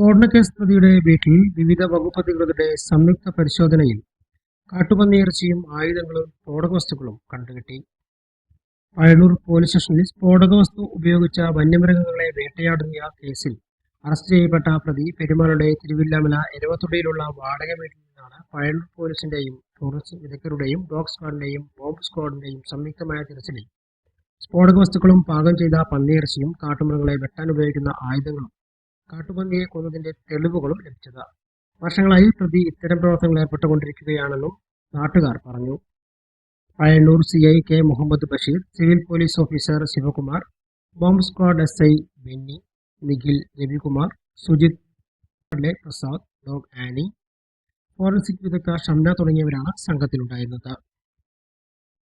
സ്ഫോടനക്കേസ് പ്രതിയുടെ വീട്ടിൽ വിവിധ വകുപ്പ് അധികൃതരുടെ സംയുക്ത പരിശോധനയിൽ കാട്ടുപന്നിയിറച്ചിയും ആയുധങ്ങളും സ്ഫോടക വസ്തുക്കളും കണ്ടുകിട്ടി. പഴയൂർ പോലീസ് സ്റ്റേഷനിൽ സ്ഫോടകവസ്തു ഉപയോഗിച്ച വന്യമൃഗങ്ങളെ വേട്ടയാടുന്ന കേസിൽ അറസ്റ്റ് ചെയ്യപ്പെട്ട പ്രതി പെരുമാളുടെ തിരുവില്ലാമല എരവത്തൊടിയിലുള്ള വാടക വീട്ടിൽ നിന്നാണ് പഴയൂർ പോലീസിന്റെയും ടൂറിസ്റ്റ് വിദഗ്ധരുടെയും ഡോഗ് സ്ക്വാഡിന്റെയും ബോംബ് സ്ക്വാഡിന്റെയും സംയുക്തമായ തിരച്ചിലിൽ സ്ഫോടക വസ്തുക്കളും പാകം ചെയ്ത പന്നിയിറച്ചിയും കാട്ടുമൃഗങ്ങളെ വെട്ടാൻ ഉപയോഗിക്കുന്ന ആയുധങ്ങളും കാട്ടുപന്നിയെ കൊന്നതിന്റെ തെളിവുകളും ലഭിച്ചത്. വർഷങ്ങളായി പ്രതി ഇത്തരം പ്രവർത്തനങ്ങൾ ഏർപ്പെട്ടുകൊണ്ടിരിക്കുകയാണെന്നും നാട്ടുകാർ പറഞ്ഞു. Pazhayannur C I K Muhammad Basheer civil police officer Sivakumar bomb squad S I Benny Nikhil Ravikumar Sujith Prasad dog Annie forensic വിദഗ്ധ ഷംന തുടങ്ങിയവരാണ് സംഘത്തിലുണ്ടായിരുന്നത്.